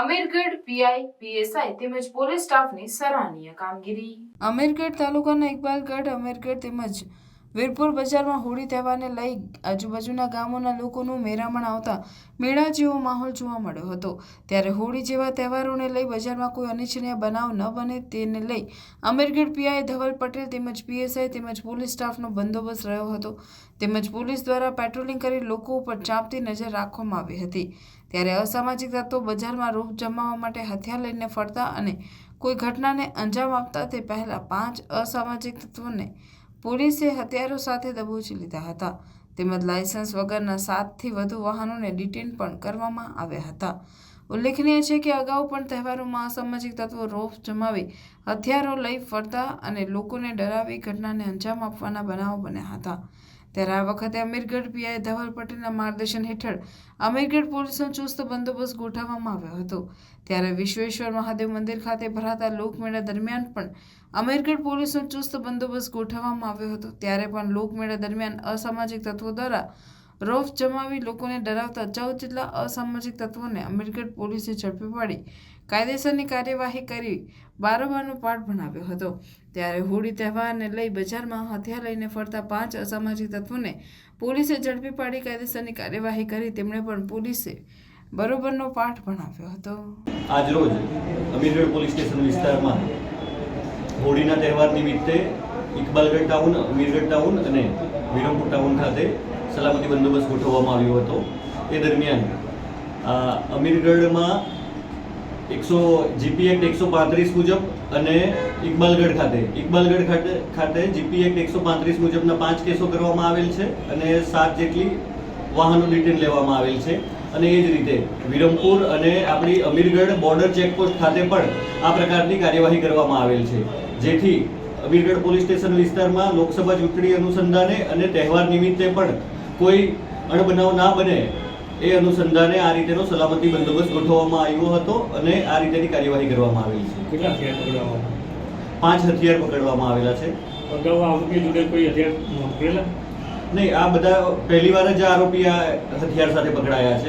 Amirgadh PI PSI તેમજ police સ્ટાફની સરાહનીય કામગીરી. અમીરગઢ તાલુકાના ઇકબાલગઢ અમીરગઢ તેમજ વીરપુર બજારમાં હોળી તહેવારને લઈ આજુબાજુના ગામોના લોકોનું મેરામણ આવતા મેળા જેવો માહોલ જોવા મળ્યો હતો. ત્યારે હોળી જેવા તહેવારોને લઈ બજારમાં કોઈ અનિચ્છનીય બનાવ ન બને તેને લઈ અમીરગઢ પીઆઈ ધવલ પટેલ તેમજ પીએસઆઈ તેમજ પોલીસ સ્ટાફનો બંદોબસ્ત રહ્યો હતો. તેમજ પોલીસ દ્વારા પેટ્રોલિંગ કરી લોકો ઉપર ચાંપતી નજર રાખવામાં આવી હતી. ત્યારે અસામાજિક તત્વો બજારમાં રૂપ જમાવવા માટે હથિયાર લઈને ફરતા અને કોઈ ઘટનાને અંજામ આપતા તે પહેલાં પાંચ અસામાજિક તત્વોને પોલીસે હથિયારો સાથે દબોચી લીધા હતા. તેમજ લાયસન્સ વગરના સાતથી વધુ વાહનોને ડિટેન પણ કરવામાં આવ્યા હતા. ઉલ્લેખનીય છે કે અગાઉ પણ તહેવારોમાં અસામાજિક તત્વો રોફ જમાવી, હથિયારો લઈ ફરતા અને લોકોને ડરાવી ઘટનાને અંજામ આપવાના બનાવો બન્યા હતા. ત્યારે આ વખતે અમીરગઢ પીઆઈ ધવલ પટેલના માર્ગદર્શન હેઠળ અમીરગઢ પોલીસનો ચુસ્ત બંદોબસ્ત ગોઠવવામાં આવ્યો હતો. ત્યારે વિશ્વેશ્વર મહાદેવ મંદિર ખાતે ભરાતા લોકમેળા દરમિયાન પણ અમીરગઢ પોલીસનો ચુસ્ત બંદોબસ્ત ગોઠવવામાં આવ્યો હતો. ત્યારે પણ લોકમેળા દરમિયાન અસામાજિક તત્વો દ્વારા રોફ જમાવી લોકોને ડરાવતા ચૌદ જેટલા અસામાજિક તત્વોને અમીરગઢ પોલીસે ઝડપી પાડી, કાયદેસરની કાર્યવાહી કરી, બારોબારનો પાઠ ભણાવ્યો હતો. ત્યારે હોળી તહેવારને લઈ બજારમાં હથિયાર લઈને ફરતા પાંચ અસામાજિક તત્વોને પોલીસે ઝડપી પાડી, કાયદેસરની કાર્યવાહી કરી. તેમણે પણ પોલીસે બરોબરનો પાઠ ભણાવ્યો હતો. આજરોજ અમીરગઢ પોલીસ સ્ટેશન વિસ્તારમાં હોળીના તહેવાર નિમિત્તે ઇકબાલગઢ ટાઉન, અમીરગઢ ટાઉન અને વિરમપુર ટાઉન ખાતે સલામતી બંદોબસ્ત ગોઠવવામાં આવ્યો હતો. એ દરમિયાન અમીરગઢમાં એકસો, જીપી એક્ટ એકસો પાંત્રીસ મુજબ અને ઇકબાલગઢ ખાતે ઇકબાલગઢ ખાતે ખાતે જીપી એક્ટ એકસો પાંત્રીસ મુજબના પાંચ કેસો કરવામાં આવેલ છે અને સાત જેટલી વાહનો ડિટેન લેવામાં આવેલ છે. અને એ જ રીતે વિરમપુર અને આપણી અમીરગઢ બોર્ડર ચેકપોસ્ટ ખાતે પણ આ પ્રકારની કાર્યવાહી કરવામાં આવેલ છે. જેથી અમીરગઢ પોલીસ સ્ટેશન વિસ્તારમાં લોકસભા ચૂંટણી અનુસંધાને અને તહેવાર નિમિત્તે પણ કોઈ અણબનાવ ના બને એ અનુસંધાને આ રીતેનો સલામતી બંદોબસ્ત ગોઠવવામાં આવ્યો હતો અને આ રીતેની કાર્યવાહી કરવામાં આવેલી છે. કેટલા હથિયાર પકડવામાં પાંચ હથિયાર પકડવામાં આવેલા છે. અગાઉ આરોપી જોડે કોઈ હથિયાર પકડેલા નહીં આ બધા પહેલી વાર જ આ આરોપી આ હથિયાર સાથે પકડાયા છે.